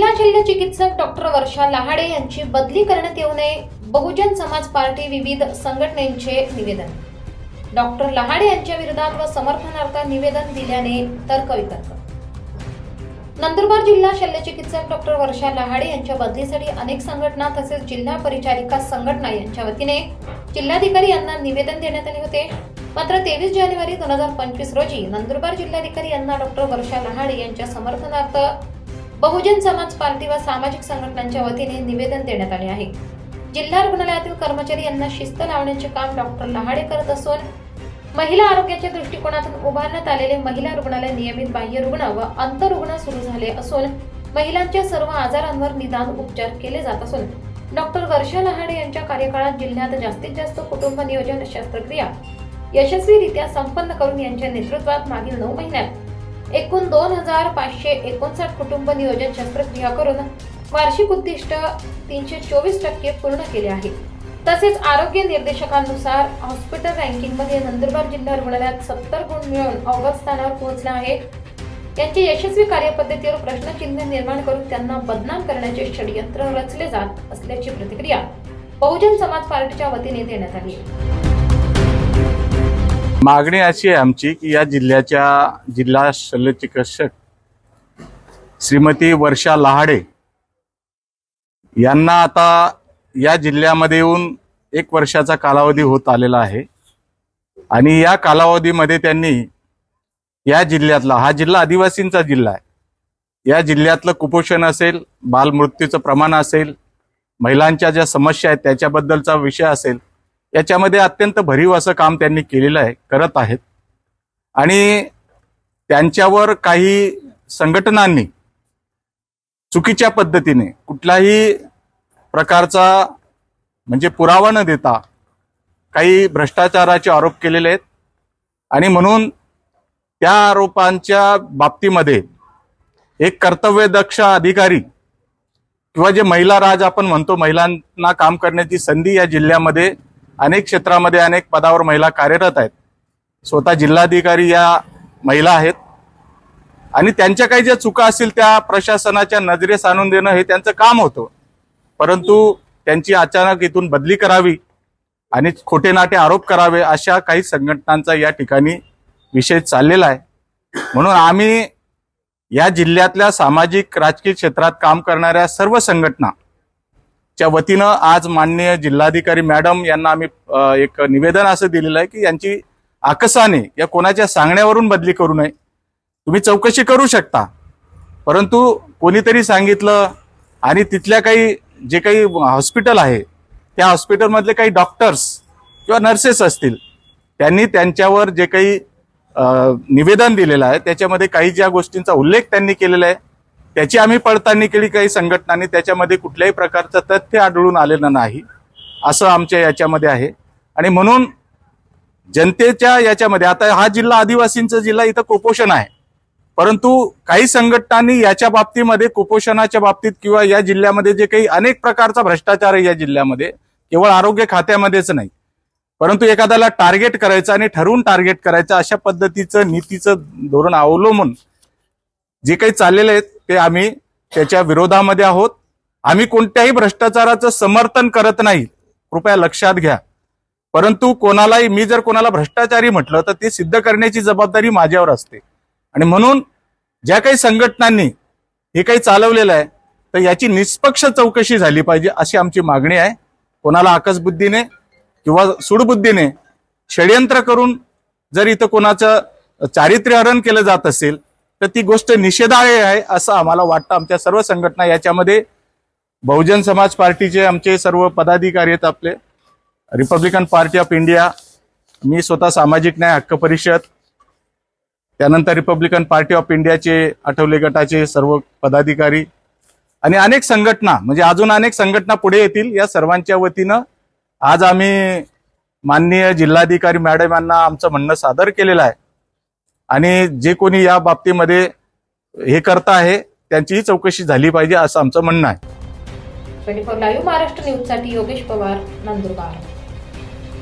जिल्हा शल्य चिकित्सक डॉक्टर वर्षा लहाडे यांची बदली करण्यात येऊ नये. बहुजन समाज पार्टी विविध संघटनेचे निवेदन. डॉक्टर लहाडे यांच्या विरोधात व समर्थनार्थ निवेदन दिल्याने तर्कवितर्क. नंदुरबार जिल्हा शल्यचिकित्सक डॉक्टर वर्षा लहाडे यांच्या बदलीसाठी अनेक संघटना तसेच जिल्हा परिचारिका संघटना यांच्या वतीने जिल्हाधिकारी यांना निवेदन देण्यात आले होते. मात्र तेवीस जानेवारी दोन हजार पंचवीस रोजी नंदुरबार जिल्हाधिकारी यांना डॉक्टर वर्षा लहाडे यांच्या समर्थनार्थ बहुजन समाज पार्टी व सामाजिक संघटनांच्या वतीने निवेदन देण्यात आले आहे. जिल्हा रुग्णालयातील कर्मचारी यांना शिस्त लावण्याचे काम डॉक्टर लहाडे करत असून महिला आरोग्याच्या दृष्टिकोनातून उभारण्यात आलेले महिला रुग्णालय नियमित बाह्य रुग्ण व अंतरुग्ण सुरू झाले असून महिलांच्या सर्व आजारांवर निदान उपचार केले जात असून डॉक्टर वर्षा लहाडे यांच्या कार्यकाळात जिल्ह्यात जास्तीत जास्त कुटुंब नियोजन शस्त्रक्रिया यशस्वीरित्या संपन्न करून यांच्या नेतृत्वात मागील नऊ महिन्यात एकूण दोन हजार पाचशे एकोणसाठ कुटुंब नियोजन शस्त्रक्रिया करून वार्षिक उद्दिष्ट तीनशे चोवीस टक्के पूर्ण केले आहे. तसेच आरोग्य निर्देशकांनुसार हॉस्पिटल रँकिंगमध्ये नंदुरबार जिल्हा रुग्णालयात सत्तर गुण मिळवून अवघड स्थानावर पोहोचला आहे. यांच्या यशस्वी कार्यपद्धतीवर प्रश्नचिन्ह निर्माण करून त्यांना बदनाम करण्याचे षडयंत्र रचले जात असल्याची प्रतिक्रिया बहुजन समाज पार्टीच्या वतीने देण्यात आली मागणी अशी आहे आमची की या जिल्ह्याच्या जिल्हा शल्यचिकित्सक श्रीमती वर्षा लहाडे यांना आता या जिल्ह्यामध्ये येऊन एक वर्षाचा कालावधी होत आलेला आहे. आणि या कालावधीमध्ये त्यांनी या जिल्ह्यातला हा जिल्हा आदिवासींचा जिल्हा आहे. या जिल्ह्यातलं कुपोषण असेल बालमृत्यूचं प्रमाण असेल महिलांच्या ज्या समस्या आहेत त्याच्याबद्दलचा विषय असेल याच्यामध्ये अत्यंत भरीव असं काम त्यांनी केलेलं आहे करत आहेत. आणि त्यांच्यावर काही संघटनांनी चुकीच्या पद्धतीने कुठलाही प्रकारचा म्हणजे पुरावा न देता काही भ्रष्टाचाराचे आरोप केलेले आहेत. आणि म्हणून त्या आरोपांच्या बाबतीमध्ये एक कर्तव्यदक्ष अधिकारी किंवा जे महिला राज आपण म्हणतो महिलांना काम करण्याची संधी या जिल्ह्यामध्ये अनेक क्षेत्रामध्ये अनेक पदावर महिला कार्यरत आहेत. स्वतः जिल्हाधिकारी या महिला आहेत. आणि त्यांच्या काही ज्या चुका असतील त्या प्रशासनाच्या नजरेस आणून देणं हे त्यांचं काम होतं. परंतु त्यांची अचानक इथून बदली करावी आणि खोटे नाटे आरोप करावे अशा काही संघटनांचा या ठिकाणी विषय चाललेला आहे. म्हणून आम्ही या जिल्ह्यातल्या सामाजिक राजकीय क्षेत्रात काम करणाऱ्या सर्व संघटना च्या वतीनं आज माननीय जिल्हाधिकारी मॅडम यांना आम्ही एक निवेदन असं दिलेलं आहे की यांची आकसाने या कोणाच्या सांगण्यावरून बदली करू नये. तुम्ही चौकशी करू शकता. परंतु कोणीतरी सांगितलं आणि तिथल्या काही जे काही हॉस्पिटल आहे त्या हॉस्पिटलमधले काही डॉक्टर्स किंवा नर्सेस असतील त्यांनी त्यांच्यावर जे काही निवेदन दिलेलं आहे त्याच्यामध्ये काही ज्या गोष्टींचा उल्लेख त्यांनी केलेला आहे त्याची आम्ही पडताळणी केली काही संघटनांनी त्याच्यामध्ये कुठल्याही प्रकारचं तथ्य आढळून आलेलं नाही असं आमच्या याच्यामध्ये आहे. आणि म्हणून जनतेच्या याच्यामध्ये आता हा जिल्हा आदिवासींचा जिल्हा इथं कुपोषण आहे. परंतु काही संघटनांनी याच्या बाबतीमध्ये कुपोषणाच्या बाबतीत किंवा या जिल्ह्यामध्ये जे काही अनेक प्रकारचा भ्रष्टाचार आहे या जिल्ह्यामध्ये केवळ आरोग्य खात्यामध्येच नाही. परंतु एखाद्याला टार्गेट करायचं आणि ठरवून टार्गेट करायचं अशा पद्धतीचं नीतीचं धोरण अवलंबून जे काही चाललेलं आहेत ते आम्ही त्याच्या विरोधामध्ये आहोत. आम्ही कोणत्याही भ्रष्टाचाराचं समर्थन करत नाही. कृपया लक्षात घ्या. परंतु कोणालाही मी जर कोणाला भ्रष्टाचारी म्हटलं तर ते सिद्ध करण्याची जबाबदारी माझ्यावर असते. आणि म्हणून ज्या काही संघटनांनी हे काही चालवलेलं आहे तर याची निष्पक्ष चौकशी झाली पाहिजे अशी आमची मागणी आहे. कोणाला आकसबुद्धीने किंवा सुडबुद्धीने षडयंत्र करून जर इथं कोणाचं चारित्र्यहरण केलं जात असेल तर ती गोष्ट निषेधार्ह आहे असं आम्हाला वाटतं. आमच्या सर्व संघटना याच्यामध्ये बहुजन समाज पार्टीचे आमचे सर्व पदाधिकारी आहेत आपले. रिपब्लिकन पार्टी ऑफ इंडिया मी स्वतः सामाजिक न्याय हक्क परिषद त्यानंतर रिपब्लिकन पार्टी ऑफ इंडियाचे आठवले गटाचे सर्व पदाधिकारी आणि अनेक संघटना म्हणजे अजून अनेक संघटना पुढे येतील या सर्वांच्या वतीनं आज आम्ही माननीय जिल्हाधिकारी मॅडम यांना आमचं म्हणणं सादर केलेलं आहे. आणि जे कोणी या बाबतीमध्ये हे करत आहे त्यांचीही चौकशी झाली पाहिजे असं आमचं म्हणणं आहे. ट्वेंटी फोर लाईव्ह महाराष्ट्र न्यूजसाठी योगेश पवार नंदुरबार.